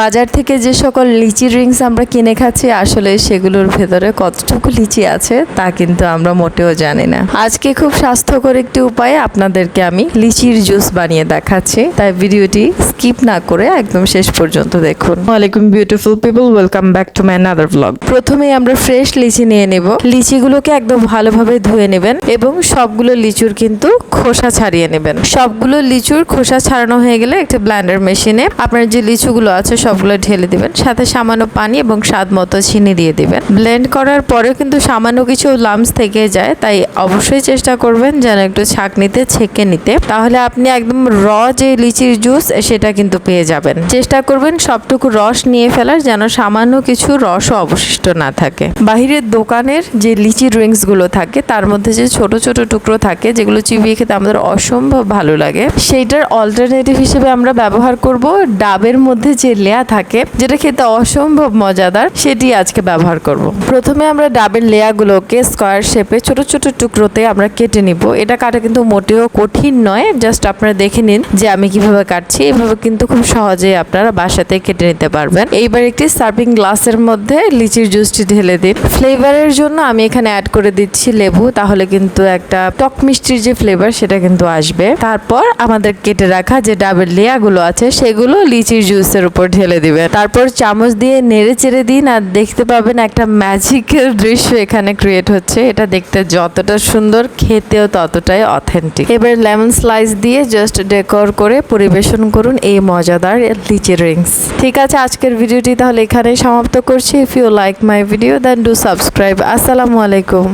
বাজার থেকে যে সকল লিচি ড্রিঙ্কস আমরা কিনে খাচ্ছি, আসলে সেগুলোর ভেতরে কতটুকু লিচি আছে তা কিন্তু আমরা মোটেও জানি না। আজকে খুব স্বাস্থ্যকর একটি উপায়ে আপনাদেরকে আমি লিচির জুস বানিয়ে দেখাচ্ছি। তাই ভিডিওটি স্কিপ না করে একদম শেষ পর্যন্ত দেখুন। ওয়ালাইকুম beautiful people welcome back to my another blog প্রথমে আমরা ফ্রেশ লিচি নিয়ে নেব। লিচিগুলোকে একদম ভালোভাবে ধুয়ে নেবেন এবং সবগুলো লিচুর কিন্তু খোসা ছাড়িয়ে নেবেন। সবগুলো লিচুর খোসা ছাড়ানো হয়ে গেলে একটা ব্ল্যান্ডার মেশিনে আপনার যে লিচুগুলো আছে সবগুলো ঢেলে দিবেন। সাথে সামান্য পানি এবং স্বাদ মতো চিনি দিয়ে দিবেন। ব্লেন্ড করার পরেও কিন্তু সামান্য কিছু লামস থেকে যায় তাই অবশ্যই চেষ্টা করবেন যেন একটু ছাঁকনিতে ছেঁকে নিতে। তাহলে আপনি একদম র যে লিচির জুস সেটা কিন্তু পেয়ে যাবেন। চেষ্টা করবেন সবটুকু রস নিয়ে ফেলার যেন সামান্য কিছু রসও অবশিষ্ট না থাকে। বাহিরের দোকানের যে লিচি ড্রিঙ্কসগুলো থাকে, তার মধ্যে যে ছোট ছোট টুকরো থাকে, যেগুলো চিবিয়ে খেতে আমাদের অসম্ভব ভালো লাগে, সেইটার অল্টারনেটিভ হিসেবে আমরা ব্যবহার করব ডাবের মধ্যে যে লেয়া থাকে, যেটা খেতে অসম্ভব মজাদার, সেটি আজকে ব্যবহার করব। প্রথমে আমরা ডাবের লেয়াগুলোকে স্কোয়ার শেপে ছোট ছোট টুকরোতে আমরা কেটে নিব। এটা কাটা কিন্তু মোটেও কঠিন নয় জাস্ট আপনারা দেখে নিন যে আমি কীভাবে কাটছি, এভাবে কিন্তু খুব সহজেই আপনারা বাসাতে কেটে নিতে পারবেন। এইবার একটি সার্ভিং গ্লাসের মধ্যে লিচির জুসটি ঢেলে দিন। ফ্লেভারের জন্য আমি এখানে অ্যাড করে দিচ্ছি লেবু, তাহলে কিন্তু একটা টক মিষ্টির যে ফ্লেভার সেটা কিন্তু আসবে। তারপর আমাদের কেটে রাখা যে ডাবের লেয়াগুলো আছে, সেগুলো লিচির জুসের উপর ঢেলে দিবেন। তারপর চামচ দিয়ে নেড়ে চেড়ে দিন, আর দেখতে পাবেন একটা ম্যাজিক্যাল দৃশ্য এখানে ক্রিয়েট হচ্ছে। এটা দেখতে যতটা সুন্দর, খেতেও ততটাই অথেন্টিক এবার লেমন স্লাইস দিয়ে জাস্ট ডেকোর করে পরিবেশন করুন। এই মজাদার লিচি ড্রিঙ্কস ঠিক আছে, আজকের ভিডিওটি তাহলে এখানেই সমাপ্ত করছি। If you like my video then do subscribe আসসালামু আলাইকুম।